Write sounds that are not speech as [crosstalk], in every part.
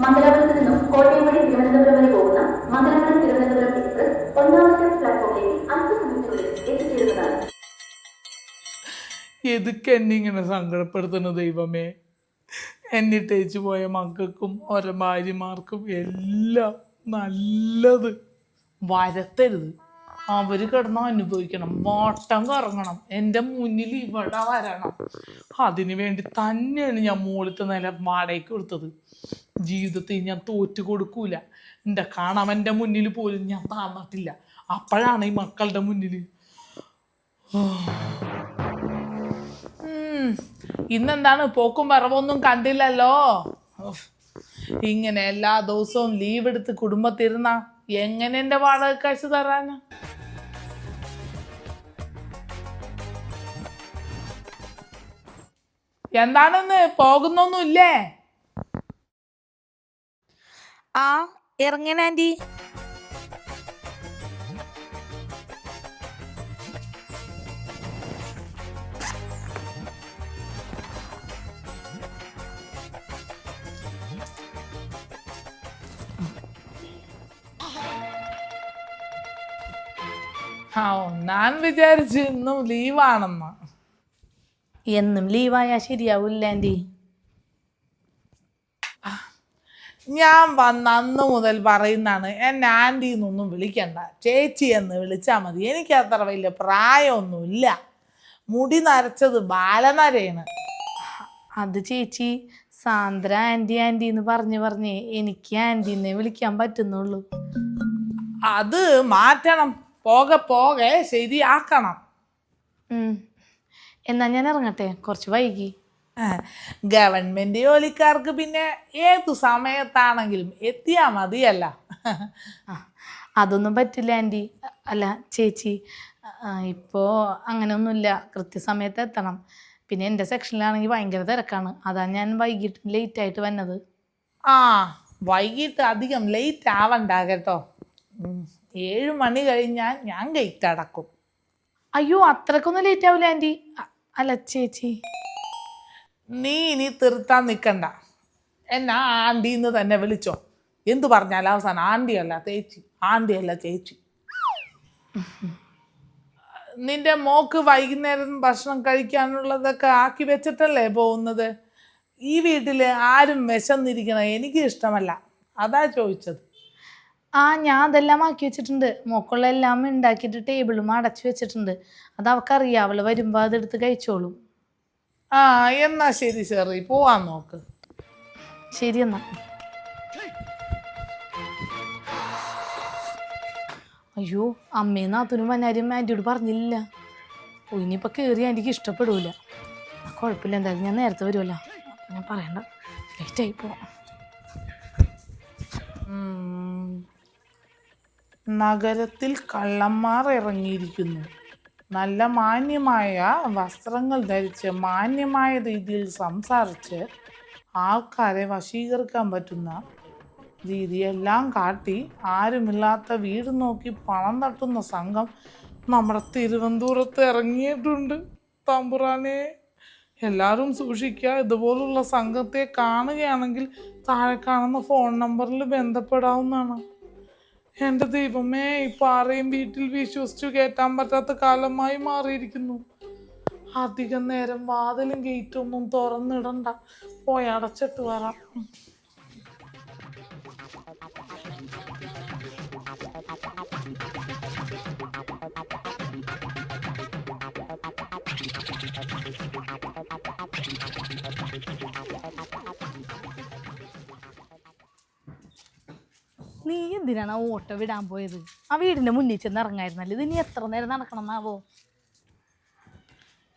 മംഗലാപുരത്ത് നിന്നും കോട്ടയം വഴി തിരുവനന്തപുരം വരെ പോകുന്ന മംഗലാപുരം തിരുവനന്തപുരം എക്സ്പ്രസ് ഒന്നാമത്തെ പ്ലാറ്റ്ഫോമിലേക്ക് അല്പസമയത്തിനുള്ളിൽ എത്തിച്ചേരുന്നതാണ്. എതുക്ക് എന്നെ ഇങ്ങനെ സങ്കടപ്പെടുത്തുന്ന ദൈവമേ? എന്നിട്ടേച്ചു പോയ മക്കൾക്കും ഓരോ ഭാര്യമാർക്കും എല്ലാം നല്ലത്. വരത്തരുത്. അവർ കിടന്ന് അനുഭവിക്കണം. വട്ടം കറങ്ങണം. എന്റെ മുന്നിൽ ഇവിടെ വരണം. അതിനു വേണ്ടി തന്നെയാണ് ഞാൻ മുകളിലത്തെ നില വാടകയ്ക്ക് കൊടുത്തത്. ജീവിതത്തിൽ ഞാൻ തോറ്റു കൊടുക്കൂല. എന്റെ കാണാൻ മുന്നിൽ പോലും ഞാൻ താന്നിട്ടില്ല. അപ്പോഴാണ് ഈ മക്കളുടെ മുന്നിൽ ഇന്നെന്താണ്? പോക്കും വരവൊന്നും കണ്ടില്ലല്ലോ. ഇങ്ങനെ എല്ലാ ദിവസവും ലീവ് എടുത്ത് കുടുംബത്തിരുന്ന എങ്ങനെ എന്റെ വാടക കാശ് തരാന്? എന്താണെന്ന്? പോകുന്നൊന്നുമില്ലേ? ആ ഇറങ്ങണ ആന്റി ആ ഞാൻ വിചാരിച്ചു ഇന്നും ലീവാണെന്ന് എന്നും ലീവായാ ശരിയാവൂല്ല ആന്റി ഞാൻ വന്ന അന്ന് മുതൽ പറയുന്നതാണ് എന്നെ ആന്റി എന്നൊന്നും വിളിക്കണ്ട. ചേച്ചി എന്ന് വിളിച്ചാൽ മതി. എനിക്ക് അത്ര വലിയ പ്രായമൊന്നുമില്ല. മുടി നരച്ചത് ബാലനരയാണ്. അത് ചേച്ചി സാന്ദ്ര ആന്റി ആന്റി എന്ന് പറഞ്ഞു പറഞ്ഞ് എനിക്ക് ആന്റിനെ വിളിക്കാൻ പറ്റുന്നുള്ളൂ. അത് മാറ്റണം. പോകെ പോകെ ശരിയാക്കണം. എന്നാ ഞാൻ ഇറങ്ങട്ടെ. കുറച്ച് വൈകി. ഗവൺമെന്റ് ജോലിക്കാർക്ക് പിന്നെ ഏത് സമയത്താണെങ്കിലും എത്തിയാൽ മതിയല്ല. അതൊന്നും പറ്റില്ല ആന്റി അല്ല ചേച്ചി ഇപ്പോൾ ഇപ്പോ അങ്ങനെയൊന്നുമില്ല. കൃത്യസമയത്ത് എത്തണം. പിന്നെ എന്റെ സെക്ഷനിലാണെങ്കിൽ ഭയങ്കര തിരക്കാണ്. അതാണ് ഞാൻ വൈകിട്ട് ലേറ്റ് ആയിട്ട് വന്നത്. ആ വൈകിട്ട് അധികം ലേറ്റ് ആവണ്ട കേട്ടോ. ഏഴ് മണി കഴിഞ്ഞാൽ ഞാൻ ഗേറ്റ് അടക്കും. അയ്യോ അത്രക്കൊന്നും ലേറ്റ് ആവില്ല ആന്റി അല്ല ചേച്ചി. നീ ഇനി തീർത്താൻ നിൽക്കണ്ട എന്നാ ആന്റിന്ന് തന്നെ വിളിച്ചോ. എന്തു പറഞ്ഞാലും അവസാനം ആന്റിയല്ല ചേച്ചി. ആന്റിയല്ല ചേച്ചി. നിന്റെ മോക്ക് വൈകുന്നേരം ഭക്ഷണം കഴിക്കാനുള്ളതൊക്കെ ആക്കി വെച്ചിട്ടല്ലേ പോകുന്നത്? ഈ വീട്ടിൽ ആരും വിശന്നിരിക്കണം എനിക്ക് ഇഷ്ടമല്ല. അതാ ചോദിച്ചത്. ആ ഞാൻ അതെല്ലാം ആക്കി വെച്ചിട്ടുണ്ട്. മോക്കുള്ള എല്ലാം ഉണ്ടാക്കിയിട്ട് ടേബിളും അടച്ചു വെച്ചിട്ടുണ്ട്. അത് അവൾക്കറിയാം അവൾ വരുമ്പോൾ അതെടുത്ത് കഴിച്ചോളും. ആ എന്നാ ശരി ശരി പോവാൻ നോക്ക്. ശരി എന്നാ. അയ്യോ അമ്മയും നാത്തൂനും വന്നാരും ആന്റിയോട് പറഞ്ഞില്ല. ഓ ഇനിയിപ്പോൾ കയറി ആന്റിക്ക് ഇഷ്ടപ്പെടൂല. കുഴപ്പമില്ല എന്തായാലും ഞാൻ നേരത്തെ വരുമല്ലോ ഞാൻ പറയണ്ട. ലേറ്റായി പോവാം. നഗരത്തിൽ കള്ളന്മാർ ഇറങ്ങിയിരിക്കുന്നു. നല്ല മാന്യമായ വസ്ത്രങ്ങൾ ധരിച്ച് മാന്യമായ രീതിയിൽ സംസാരിച്ച് ആൾക്കാരെ വശീകരിക്കാൻ പറ്റുന്ന രീതിയെല്ലാം കാട്ടി ആരുമില്ലാത്ത വീട് നോക്കി പണം തട്ടുന്ന സംഘം നമ്മുടെ തിരുവനന്തപുരത്ത് ഇറങ്ങിയിട്ടുണ്ട്. തമ്പുറാനെ എല്ലാവരും സൂക്ഷിക്കുക. ഇതുപോലുള്ള സംഘത്തെ കാണുകയാണെങ്കിൽ താഴെ കാണുന്ന ഫോൺ നമ്പറിൽ ബന്ധപ്പെടാവുന്നതാണ്. എന്റെ ദൈവമേ ഇപ്പൊ ആരെയും വീട്ടിൽ വിശ്വസിച്ചു കയറ്റാൻ പറ്റാത്ത കാലമായി മാറിയിരിക്കുന്നു. അധികം നേരം വാതിലും ഗേറ്റും ഒന്നും തുറന്നിടണ്ട. പോയി അടച്ചിട്ട് വരാം. എന്തിനാണ് ആ ഓട്ടോ വിടാൻ പോയത്? ആ വീടിന്റെ മുന്നിൽ ചെന്ന് ഇറങ്ങായിരുന്നല്ലോ. ഇത് ഇനി എത്ര നേരം നടക്കണം എന്നാവോ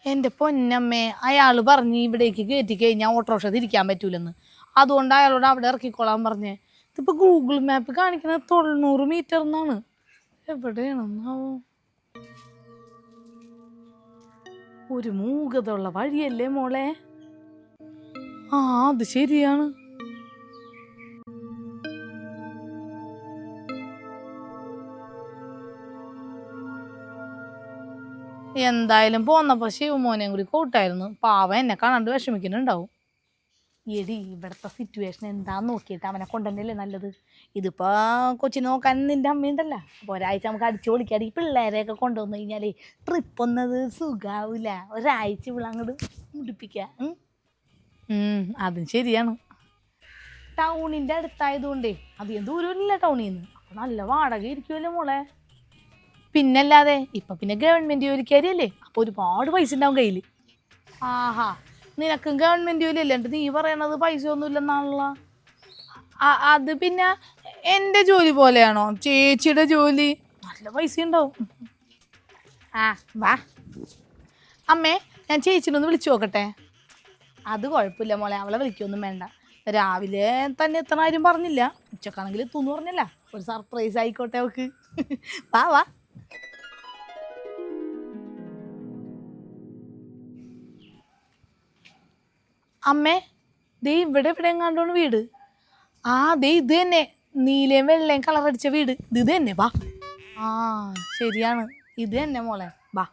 എന്റെ പൊന്നമ്മേ അയാൾ പറഞ്ഞ് ഇവിടേക്ക് കയറ്റി കഴിഞ്ഞാൽ ഓട്ടോറിക്ഷ തിരിക്കാൻ പറ്റൂലെന്ന്. അതുകൊണ്ട് അയാളോട് അവിടെ ഇറക്കിക്കോളാൻ പറഞ്ഞേ. ഇതിപ്പോൾ ഗൂഗിൾ മാപ്പ് കാണിക്കുന്നത് തൊണ്ണൂറ് മീറ്റർ എന്നാണ്. എവിടെയാണെന്നാവോ? ഒരു മൂകതുള്ള വഴിയല്ലേ മോളെ? ആ അത് ശരിയാണ്. എന്തായാലും പോന്നപ്പോ ശിവമോനെയും കൂടി കൂട്ടായിരുന്നു. പാവ എന്നെ കാണാണ്ട് വിഷമിക്കുന്നുണ്ടാവും. എടി ഇവിടുത്തെ സിറ്റുവേഷൻ എന്താന്ന് നോക്കിയിട്ട് അവനെ കൊണ്ടുവന്നല്ലേ നല്ലത്? ഇതിപ്പോ കൊച്ചി നോക്കാൻ നിന്റെ അമ്മയുണ്ടല്ലോ അപ്പോൾ ഒരാഴ്ച നമുക്ക് അടിച്ചു പൊളിക്കാടി. ഈ പിള്ളേരെയൊക്കെ കൊണ്ടുവന്നു കഴിഞ്ഞാലേ ട്രിപ്പ് ഒന്നത് സുഖാവില്ല ഒരാഴ്ച ഇവിടെ അങ്ങോട്ട് മുടിപ്പിക്കാം. ഉം. ഉം, അതും ശരിയാണ്. ടൗണിന്റെ അടുത്തായതുകൊണ്ടേ അധികം ദൂരമില്ല ടൗണിൽ നിന്ന് നല്ല വാടക ഇരിക്കുമല്ലോ മോളെ. പിന്നല്ലാതെ ഇപ്പൊ പിന്നെ ഗവൺമെന്റ് ജോലിക്കാരിയല്ലേ അപ്പൊ ഒരുപാട് പൈസ ഉണ്ടാവും കയ്യിൽ. ആഹാ നിനക്കും ഗവൺമെന്റ് ജോലി അല്ലേ? നീ പറയണത് പൈസ ഒന്നും ഇല്ലെന്നാണല്ല. അത് പിന്നെ എന്റെ ജോലി പോലെയാണോ? ചേച്ചിയുടെ ജോലി. നല്ല പൈസ ഉണ്ടാവും. ആ വാ. അമ്മേ ഞാൻ ചേച്ചിനൊന്ന് വിളിച്ചു നോക്കട്ടെ. അത് കുഴപ്പമില്ല മോളെ അവളെ വിളിക്കൊന്നും വേണ്ട. രാവിലെ തന്നെ എത്തണ ആരും പറഞ്ഞില്ല. ഉച്ചക്കാണെങ്കിൽ തൂന്ന് പറഞ്ഞില്ല. ഒരു സർപ്രൈസ് ആയിക്കോട്ടെ അവക്ക് വാ വാ. അമ്മേ ദേ ഇവിടെ ഇവിടെ കണ്ടോണ് വീട്. ആ ദേ ഇത് തന്നെ. നീലയും വെള്ളയും കളർ അടിച്ച വീട്. ഇത് ഇത് തന്നെ വാ. ആ ശരിയാണ്. ഇത് തന്നെ മോളെ വാ.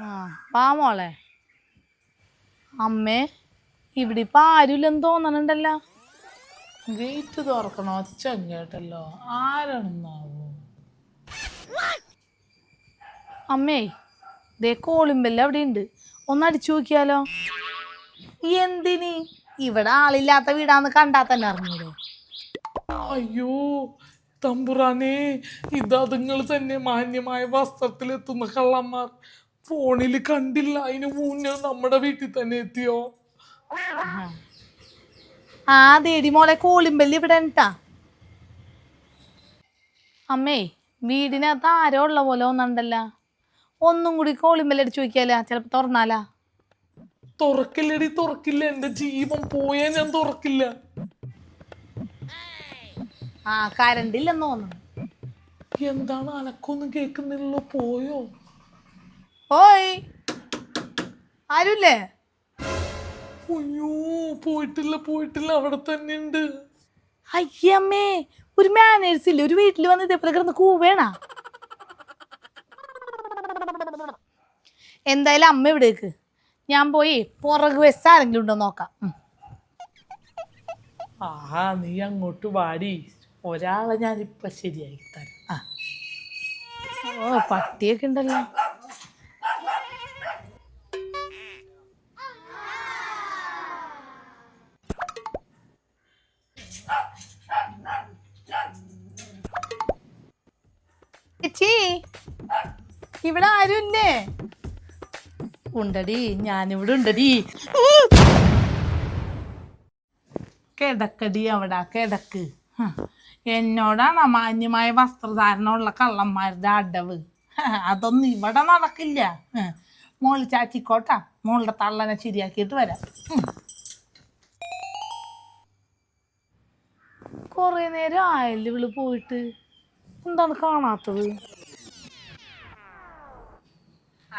ആ വാ മോളെ. അമ്മേ ഇവിടെ ഇപ്പൊ ആരുമില്ലെന്ന് തോന്നണുണ്ടല്ലോ. ഗേറ്റ് തുറക്കണോ? ഒച്ച കേട്ടല്ലോ. ആരാണെന്നാവോ? അമ്മേ ദേ കോളിമ്പല്ല അവിടെ ഉണ്ട് ഒന്ന് അടിച്ചു നോക്കിയാലോ? എന്തിന്? ഇവിടെ ആളില്ലാത്ത വീടാന്ന് കണ്ടാ തന്നെ അറിഞ്ഞൂടെ. അയ്യോ തമ്പുറാനേ ഇതാ നിങ്ങൾ തന്നെ മാന്യമായ വസ്ത്രത്തിലെത്തുന്ന കള്ളന്മാർ. ഫോണിൽ കണ്ടില്ല അതിന് മുന്നേ നമ്മുടെ വീട്ടിൽ തന്നെ എത്തിയോ? ആ ദേടി മോളെ കോളിമ്പൽ ഇവിടെ ഉണ്ടാ? അമ്മേ വീടിനകത്ത് ആരോ ഉള്ള പോലെ ഒന്നുണ്ടല്ല. ഒന്നും കൂടി കോളിമ്പൽ അടിച്ചു നോക്കിയാലാ? ചിലപ്പോ തുറന്നാലാ? തുറക്കില്ലടി തുറക്കില്ല. എന്റെ ജീവൻ പോയാ ഞാൻ തുറക്കില്ല. ആ കരണ്ട് ഇല്ലെന്ന് തോന്നുന്നു. എന്താണ് അനക്കൊന്നും കേൾക്കുന്നില്ലല്ലോ? പോയോ? ഓയ് ആരുല്ലേ? അയ്യോ പോയിട്ടില്ല പോയിട്ടില്ല. അവിടെ തന്നെ ഉണ്ട് അയ്യമ്മേ ഒരു മാനേഴ്സ് ഇല്ല? ഒരു വീട്ടിൽ വന്ന് ഇതേപോലെ കിടന്ന് കൂവേണ? എന്തായാലും അമ്മ ഇവിടേക്ക് ഞാൻ പോയി പുറകു വെച്ച് ആരെങ്കിലും ഉണ്ടോ നോക്കാം. ആ ആഹാ നീ അങ്ങോട്ട് വാടി. ഒരാളെ ഞാനിപ്പൊ ശരിയാക്കി തരാം. ആ. ഓ പട്ടിയൊക്കെ ഉണ്ടല്ലോ. ഇവിടെ ആരുമില്ലേ? ഉണ്ടടി ഞാനിവിടെ ഉണ്ടടി കിടക്കടി അവിടെ കിടക്ക്. എന്നോടാണ് മാന്യമായ വസ്ത്രധാരണമുള്ള കള്ളന്മാരുടെ അടവ് അതൊന്നും ഇവിടെ നടക്കില്ല. മോൾ ചാച്ചിക്കോട്ടാ മോളുടെ തള്ളനെ ശരിയാക്കിയിട്ട് വരാം. കുറേ നേരം ആയല്ലേ ഇവൾ പോയിട്ട് എന്താണ് കാണാത്തത്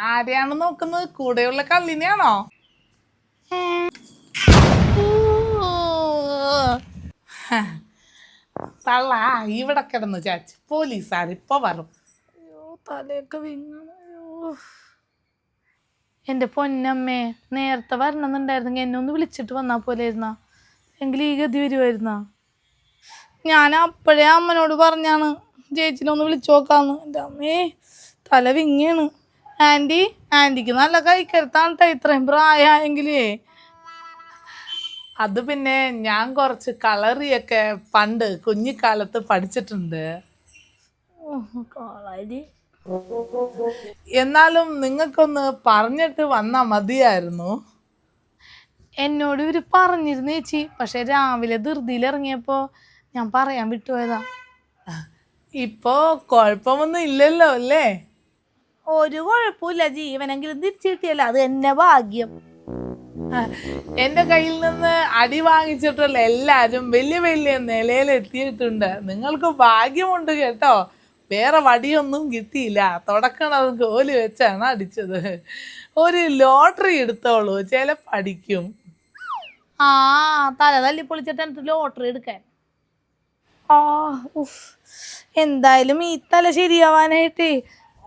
ആരെയാണ് നോക്കുന്നത്? കൂടെയുള്ള കള്ളിനെയാണോ. തള്ള ഇവിടെ കിടന്നു ചാച്ചി. പോലീസാർ ഇപ്പൊ വരും. അയ്യോ തലയൊക്കെ വിങ്ങണ. എന്റെ പൊന്നമ്മേ നേരത്തെ വരണമെന്നുണ്ടായിരുന്നെങ്കിൽ എന്നെ ഒന്ന് വിളിച്ചിട്ട് വന്നാ വന്നാൽ പോലെയായിരുന്ന എങ്കിൽ ഈ ഗതി വരുമായിരുന്ന ഞാൻ അപ്പോഴേ അമ്മനോട് പറഞ്ഞാണ് ചേച്ചിനെ ഒന്ന് വിളിച്ചു നോക്കാന്ന്. എന്റെ അമ്മേ തല വിങ്ങിയാണ് ആന്റി ആന്റിക്ക് നല്ല കൈക്കരുത്താണ് ട്ടോ ഇത്രയും പ്രായമായെങ്കിലേ അത് പിന്നെ ഞാൻ കുറച്ച് കളറിയൊക്കെ പണ്ട് കുഞ്ഞിക്കാലത്ത് പഠിച്ചിട്ടുണ്ട്. എന്നാലും നിങ്ങൾക്കൊന്ന് പറഞ്ഞിട്ട് വന്നാ മതിയായിരുന്നു. എന്നോട് ഇവർ പറഞ്ഞിരുന്നു ചേച്ചി. പക്ഷെ രാവിലെ ധൃതിയിൽ ഇറങ്ങിയപ്പോ ഞാൻ പറയാൻ വിട്ടുപോയതാ. ഇപ്പോൾ കുഴപ്പമൊന്നും ഇല്ലല്ലോ അല്ലേ? ഒരു കുഴപ്പമില്ല ജീവനെങ്കിലും തിരിച്ചു കിട്ടിയല്ല അത് എന്നെ ഭാഗ്യം. എന്റെ കയ്യിൽ നിന്ന് അടി വാങ്ങിച്ചിട്ടുള്ള എല്ലാരും വലിയ വലിയ നിലയിൽ എത്തിയിട്ടുണ്ട്. നിങ്ങൾക്ക് ഭാഗ്യമുണ്ട് കേട്ടോ. വേറെ വടിയൊന്നും കിട്ടിയില്ല. തുടക്കണത് ഗോലി വെച്ചാണ് അടിച്ചത്. ഒരു ലോട്ടറി എടുത്തോളൂ ചില പഠിക്കും. ആ തല തല്ലി പൊളിച്ചിട്ട് എന്നിട്ട് ലോട്ടറി എടുക്കാൻ. ആ ഉഫ്. എന്തായാലും ഈ തല ശരിയാവാനായിട്ട്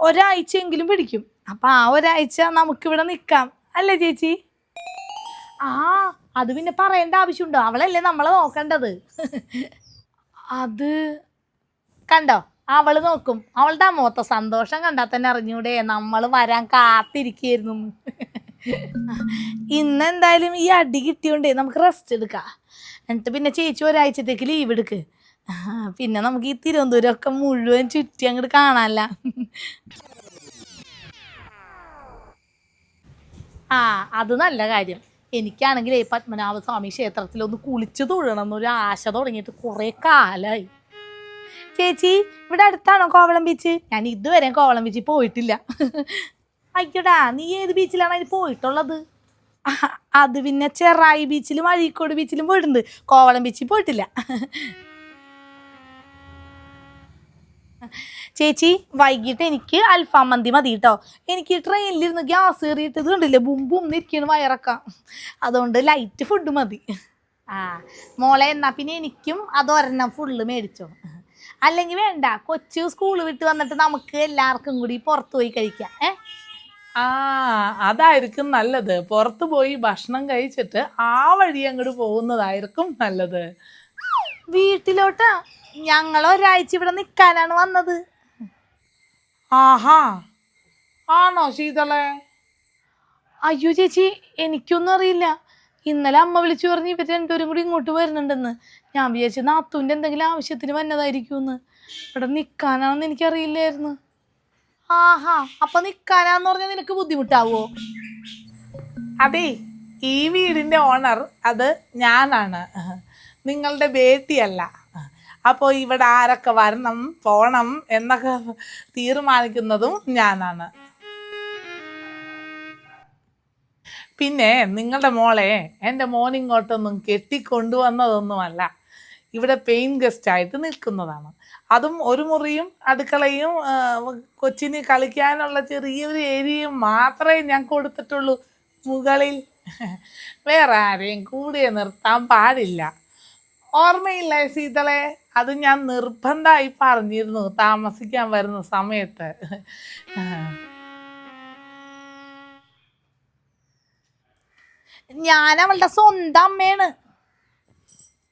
ഒരാഴ്ചയെങ്കിലും പിടിക്കും. അപ്പൊ ആ ഒരാഴ്ച നമുക്കിവിടെ നിൽക്കാം അല്ലേ ചേച്ചി? ആ അത് പിന്നെ പറയേണ്ട ആവശ്യമുണ്ടോ. അവളല്ലേ നമ്മളെ നോക്കേണ്ടത്. അത് കണ്ടോ? അവൾ നോക്കും. അവളുടെ മുഖത്തെ സന്തോഷം കണ്ടാൽ തന്നെ അറിഞ്ഞൂടെ. നമ്മൾ വരാൻ കാത്തിരിക്കുന്നു ഇന്ന് എന്തായാലും ഈ അടി കിട്ടിയോണ്ടേ നമുക്ക് റെസ്റ്റ് എടുക്കാം. എന്നിട്ട് പിന്നെ ചേച്ചി ഒരാഴ്ചത്തേക്ക് ലീവ് എടുക്ക്. ആ, [laughs] പിന്നെ നമുക്ക് ഈ തിരുവനന്തപുരം ഒക്കെ മുഴുവൻ ചുറ്റി അങ്ങോട്ട് കാണാനല്ല ആ അത് നല്ല കാര്യം. എനിക്കാണെങ്കിൽ ഈ പത്മനാഭസ്വാമി ക്ഷേത്രത്തിൽ ഒന്ന് കുളിച്ചു തൊഴണം എന്നൊരു ആശ തുടങ്ങിയിട്ട് കുറേ കാലായി. ചേച്ചി ഇവിടെ അടുത്താണോ കോവളം ബീച്ച്? ഞാൻ ഇതുവരെ കോവളം ബീച്ചിൽ പോയിട്ടില്ല. അയ്യോടാ നീ ഏത് ബീച്ചിലാണ് അതിന് പോയിട്ടുള്ളത്? അത് പിന്നെ ചെറായി ബീച്ചിലും അഴീക്കോട് ബീച്ചിലും പോയിട്ടുണ്ട്. കോവളം ബീച്ചിൽ പോയിട്ടില്ല. ചേച്ചി വൈകിട്ട് എനിക്ക് അൽഫാം മന്തി മതി കേട്ടോ എനിക്ക് ട്രെയിനിലിരുന്ന് ഗ്യാസ് കയറിയിട്ട് ഇത് കണ്ടില്ലേ ബുമ്പും നിൽക്കണ വയറക്കാം. അതുകൊണ്ട് ലൈറ്റ് ഫുഡ് മതി. ആ മോളെ എന്നാ പിന്നെ എനിക്കും അതൊരെണ്ണം ഫുള്ള് മേടിച്ചോ. അല്ലെങ്കിൽ വേണ്ട കൊച്ചു സ്കൂൾ വിട്ട് വന്നിട്ട് നമുക്ക് എല്ലാവർക്കും കൂടി പുറത്ത് പോയി കഴിക്കാം. ഏ? ആ അതായിരിക്കും നല്ലത്. പുറത്തു പോയി ഭക്ഷണം കഴിച്ചിട്ട് ആ വഴി അങ്ങോട്ട് പോകുന്നതായിരിക്കും നല്ലത്. വീട്ടിലോട്ടാ. ഞങ്ങൾ ഒരാഴ്ച ഇവിടെ നിൽക്കാനാണ് വന്നത്. ആഹാ. ആണോ ശീതളെ? അയ്യോ ചേച്ചി എനിക്കൊന്നും അറിയില്ല. ഇന്നലെ അമ്മ വിളിച്ചു പറഞ്ഞ് ഇവർ രണ്ടുപേരും കൂടി ഇങ്ങോട്ട് വരുന്നുണ്ടെന്ന്. ഞാൻ വിചാരിച്ചു നാത്തൂന്റെ എന്തെങ്കിലും ആവശ്യത്തിന് വന്നതായിരിക്കുമെന്ന്. ഇവിടെ നിൽക്കാനാണെന്ന് എനിക്കറിയില്ലായിരുന്നു. ആഹാ അപ്പൊ നിൽക്കാനാന്ന് പറഞ്ഞാൽ നിനക്ക് ബുദ്ധിമുട്ടാവോ? അതെ ഈ വീടിന്റെ ഓണർ അത് ഞാനാണ്. നിങ്ങളുടെ ബേട്ടിയല്ല. അപ്പോൾ ഇവിടെ ആരൊക്കെ വരണം പോണം എന്നൊക്കെ തീരുമാനിക്കുന്നതും ഞാനാണ്. പിന്നെ നിങ്ങളുടെ മോളെ എന്റെ മോനിങ്ങോട്ടൊന്നും കെട്ടിക്കൊണ്ടുവന്നതൊന്നുമല്ല. ഇവിടെ പെയിൻ ഗസ്റ്റായിട്ട് നിൽക്കുന്നതാണ്. അതും ഒരു മുറിയും അടുക്കളയും കൊച്ചിന് കളിക്കാനുള്ള ചെറിയൊരു ഏരിയയും മാത്രമേ ഞാൻ കൊടുത്തിട്ടുള്ളൂ മുകളിൽ. വേറെ ആരെയും കൂടെ നിർത്താൻ പാടില്ല. ഓർമ്മയില്ലേ സീതളെ? അത് ഞാൻ നിർബന്ധമായി പറഞ്ഞിരുന്നു താമസിക്കാൻ വരുന്ന സമയത്ത്. ഞാൻ അവളുടെ സ്വന്തം അമ്മയാണ്.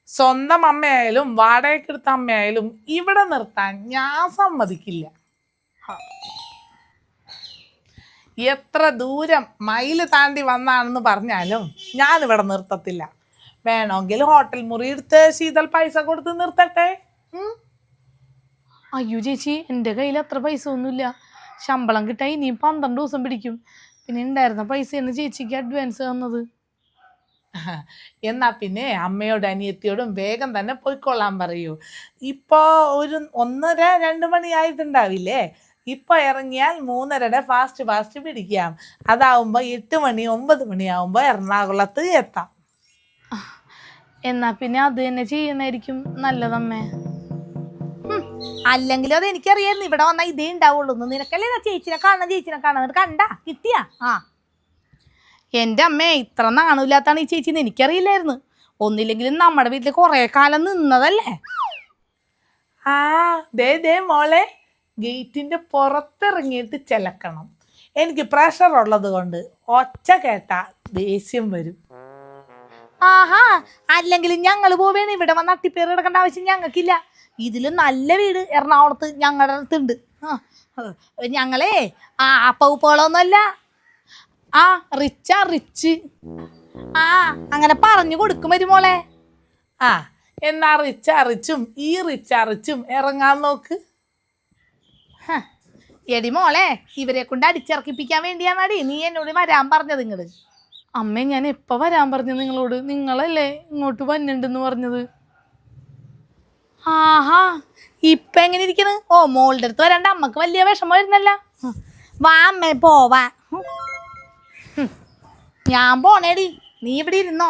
സ്വന്തം അമ്മയായാലും വാടകയ്ക്കെടുത്ത അമ്മയായാലും ഇവിടെ നിർത്താൻ ഞാൻ സമ്മതിക്കില്ല. എത്ര ദൂരം മൈൽ താണ്ടി വന്നാണെന്ന് പറഞ്ഞാലും ഞാനിവിടെ നിർത്തത്തില്ല. വേണമെങ്കിൽ ഹോട്ടൽ മുറി എടുത്ത് ശീതൽ പൈസ കൊടുത്ത് നിർത്തട്ടെ. അയ്യോ ചേച്ചി എന്റെ കയ്യിൽ അത്ര പൈസ ഒന്നുമില്ല. ശമ്പളം കിട്ടാൻ ഇനിയും പന്ത്രണ്ട് ദിവസം പിടിക്കും. പിന്നെ ഉണ്ടായിരുന്ന പൈസയാണ് ചേച്ചിക്ക് അഡ്വാൻസ് തന്നത്. [laughs] എന്നാ പിന്നെ അമ്മയോട് അനിയത്തിയോടും വേഗം തന്നെ പോയിക്കൊള്ളാൻ പറയൂ. ഇപ്പോൾ ഒരു ഒന്നര രണ്ട് മണി ആയിട്ടുണ്ടാവില്ലേ? ഇപ്പോൾ ഇറങ്ങിയാൽ മൂന്നരയുടെ ഫാസ്റ്റ് ഫാസ്റ്റ് പിടിക്കാം. അതാവുമ്പോൾ എട്ട് മണി ഒമ്പത് മണിയാവുമ്പോൾ എറണാകുളത്ത് എത്താം. എന്നാ പിന്നെ അത് തന്നെ ചെയ്യുന്നതായിരിക്കും നല്ലതമ്മേ. അല്ലെങ്കിലും അത് എനിക്കറിയായിരുന്നു. ഇവിടെ വന്നാൽ ഇതേ ഉണ്ടാവുള്ളൂ. നിനക്കല്ലേ ചേച്ചിനെ കാണാൻ ചേച്ചിനെ കാണാൻ കണ്ട കിട്ടിയാ? ആ. എന്റെ അമ്മേ ഇത്ര നാണമില്ലാത്താണ് ഈ ചേച്ചിന്ന് എനിക്കറിയില്ലായിരുന്നു. ഒന്നില്ലെങ്കിലും നമ്മുടെ വീട്ടിൽ കുറേ കാലം നിന്നതല്ലേ? ആ ദേ ദേ മോളെ ഗേറ്റിന്റെ പുറത്തിറങ്ങിയിട്ട് ചെലക്കണം. എനിക്ക് പ്രഷർ ഉള്ളത് കൊണ്ട് ഒച്ച കേട്ടാ ദേഷ്യം വരും. ആഹാ അല്ലെങ്കിലും ഞങ്ങൾ പോവേണ്. ഇവിടെ വന്ന് അട്ടിപ്പേർ കിടക്കേണ്ട ആവശ്യം ഞങ്ങൾക്കില്ല. ഇതിലും നല്ല വീട് എറണാകുളത്ത് ഞങ്ങളുടെ അടുത്തുണ്ട്. ആ ഞങ്ങളേ ആ അപ്പവുപ്പോളൊന്നുമല്ല ആ റിച്ചാ റിച്ച്. ആ അങ്ങനെ പറഞ്ഞു കൊടുക്കും വരുമോളെ ആ എന്നാ റിച്ചറിച്ചും ഈ റിച്ചറിച്ചും ഇറങ്ങാൻ നോക്ക്. എടി മോളെ ഇവരെ കൊണ്ട് അടിച്ചിറക്കിപ്പിക്കാൻ വേണ്ടിയാണടി നീ എന്നോട് വരാൻ പറഞ്ഞത് ഇങ്ങട്. അമ്മേ ഞാൻ എപ്പോ വരാൻ പറഞ്ഞു നിങ്ങളോട്? നിങ്ങളല്ലേ ഇങ്ങോട്ട് വന്നിണ്ടെന്ന് പറഞ്ഞത്? ആഹാ ഇപ്പം എങ്ങനെ ഇരിക്കണ്? ഓ മോളുടെ അടുത്ത് വരാണ്ട് അമ്മയ്ക്ക് വലിയ വിഷമം വരുന്നല്ല. വാ അമ്മേ പോവാ. ഞാൻ പോണേടി. നീ ഇവിടെ ഇരുന്നോ?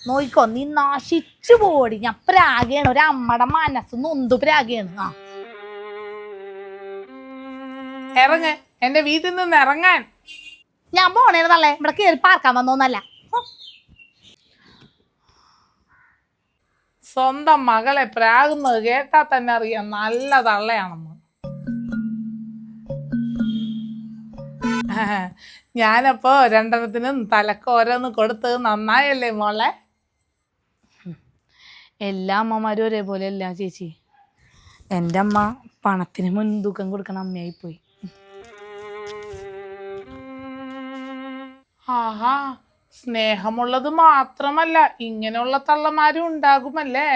നോയിക്കോ നീ നശിച്ചു പോടി ഞാൻ പ്രാഗയാണ് ഒരു അമ്മയുടെ മനസ്സ് നൊന്തു പ്രാഗയാണ് ആ. ഇറങ്ങ്. എന്റെ വീട്ടിൽ നിന്ന് ഇറങ്ങാൻ. ഞാൻ പോണേന്ന് തള്ളേ ഇവിടെ കയറി പാർക്കാൻ വന്നോന്നല്ല. സ്വന്തം മകളെ പ്രാകുന്നത് കേട്ടാ തന്നെ അറിയാം നല്ല തള്ളയാണെന്ന്. ഞാനപ്പോ രണ്ടെണ്ണത്തിനും തലക്ക് ഓരോന്ന് കൊടുത്ത് നന്നായല്ലേ മോളെ? എല്ലാ അമ്മമാരും ഒരേപോലെ അല്ല ചേച്ചി. എന്റെ അമ്മ പണത്തിന് മുൻതൂക്കം കൊടുക്കണ അമ്മയായി പോയി ആഹാ സ്നേഹമുള്ളത് മാത്രമല്ല ഇങ്ങനെയുള്ള തള്ളമാരും ഉണ്ടാകുമല്ലേ?